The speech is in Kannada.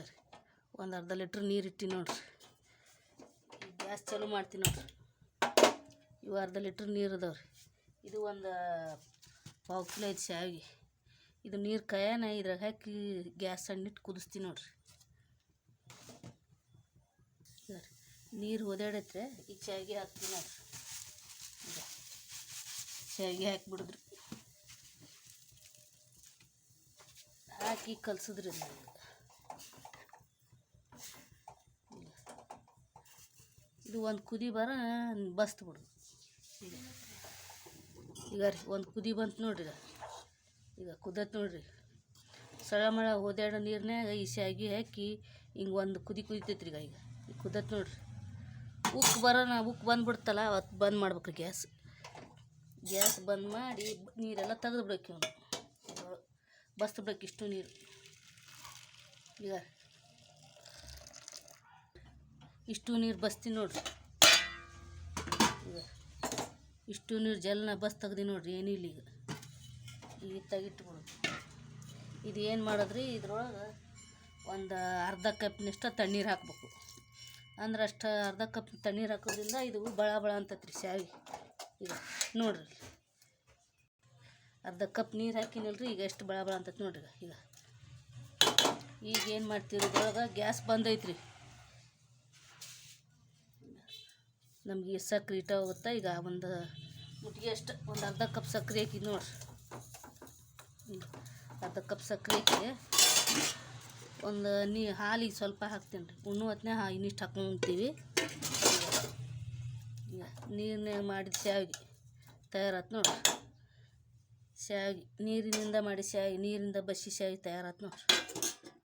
ಈಗ ಒಂದು ಅರ್ಧ ಲೀಟ್ರ್ ನೀರು ಇಟ್ಟು ನೋಡ್ರಿ. ಗ್ಯಾಸ್ ಚಾಲೂ ಮಾಡ್ತೀನಿ ನೋಡ್ರಿ. ಇವು ಅರ್ಧ ಲೀಟ್ರ್ ನೀರು ಅದಾವ್ರಿ. ಇದು ಒಂದು ಪಾವು ಕಿಲೋ ಐದು ಶಾವಿಗೆ. ಇದು ನೀರು ಕಾಯನ ಇದ್ರಾಗ ಹಾಕಿ ಗ್ಯಾಸ್ ಸಣ್ಣಿಟ್ಟು ಕುದಿಸ್ತೀನಿ ನೋಡ್ರಿ. ನೀರು ಒದಾಡೈತ್ರೆ. ಈ ಶಾವಿಗೆ ಹಾಕ್ತೀನಿ ನೋಡ್ರಿ. ಶಾವಿಗೆ ಹಾಕಿಬಿಡಿದ್ರಿ. ಹಾಕಿ ಕಲ್ಸಿದ್ರಿ ಇದು ಒಂದು ಕುದಿ ಬರ ಬಸ್ತು ಬಿಡು. ಈಗ. ಈಗ ರೀ, ಒಂದು ಕುದಿ ಬಂತು ನೋಡ್ರಿ ಈಗ. ಕುದತ್ ನೋಡ್ರಿ. ಸಳಮಳ ಹೋದ್ಯಾಡ ನೀರ್ನ್ಯಾಗ ಈ ಆಗಿ ಹಾಕಿ ಹಿಂಗೆ ಒಂದು ಕುದಿ ಕುದಿತೈತ್ರಿ ಈಗ ಈಗ. ಕುದತ್ ನೋಡ್ರಿ. ಉಕ್ಕು ಬರೋಣ ಉಕ್ಕು ಬಂದ್ಬಿಡ್ತಲ್ಲ ಅವತ್ತು ಬಂದ್ ಮಾಡ್ಬೇಕು ಗ್ಯಾಸ್. ಗ್ಯಾಸ್ ಬಂದ್ ಮಾಡಿ ನೀರೆಲ್ಲ ತೆಗೆದು ಬಿಡಕ್ಕೆ ಬಸ್ತ್ ಬಿಡಕ್ಕೆ ಇಷ್ಟು ನೀರು. ಈಗ ಇಷ್ಟು ನೀರು ಬಸ್ತೀನಿ ನೋಡ್ರಿ. ಇಷ್ಟು ನೀರು ಜಲ್ನ ಬಸ್ ತೆಗ್ದಿ ನೋಡ್ರಿ ಏನಿಲ್ಲ ಈಗ. ಈಗ ತೆಗಿಟ್ಬಿಡೋದು ಇದು ಏನು ಮಾಡೋದ್ರಿ, ಇದ್ರೊಳಗೆ ಒಂದು ಅರ್ಧ ಕಪ್ನಷ್ಟ ತಣ್ಣೀರು ಹಾಕ್ಬೇಕು. ಅಂದ್ರೆ ಅಷ್ಟು ಅರ್ಧ ಕಪ್ ತಣ್ಣೀರು ಹಾಕೋದ್ರಿಂದ ಇದು ಬಳ ಬಳ ಅಂತತ್ರಿ ಶಾವಿ. ಈಗ ನೋಡ್ರಿ. ಅರ್ಧ ಕಪ್ ನೀರು ಹಾಕಿನಲ್ರಿ, ಈಗ ಎಷ್ಟು ಬಳ ಬಳ ಅಂತತ್ ನೋಡ್ರಿ ಈಗ. ಈಗ ಏನು ಮಾಡ್ತೀವಿ ಇದ್ರೊಳಗೆ, ಗ್ಯಾಸ್ ಬಂದೈತ್ರಿ. ನಮಗೆ ಸಕ್ರೆ ಇಟ್ಟ ಹೋಗುತ್ತಾ ಈಗ ಒಂದು ಮುಟ್ಟಿಗೆ ಅಷ್ಟು. ಒಂದು ಅರ್ಧ ಕಪ್ ಸಕ್ಕರೆ ಹಾಕಿ ನೋಡ್ರಿ. ಅರ್ಧ ಕಪ್ ಸಕ್ಕರೆ ಹಾಕಿ ಒಂದು ನೀ ಹಾಲಿಗೆ ಸ್ವಲ್ಪ ಹಾಕ್ತೀನಿ ರೀ. ಉಣ್ಣು ಹೊತ್ನ್ಯಾಗ ಹಾ ಇನ್ನಿಷ್ಟು ಹಾಕೊಂತೀವಿ ನೀರಿನಾಗ ಮಾಡಿದ ಶಾವಿಗೆ ತಯಾರಾತು ನೋಡ್ರಿ. ಶಾವಿಗೆ ನೀರಿನಿಂದ ಮಾಡಿ ಶಾವಿಗೆ ನೀರಿಂದ ಬಸಿ ಶಾವಿಗೆ ತಯಾರಾತು ನೋಡ್ರಿ.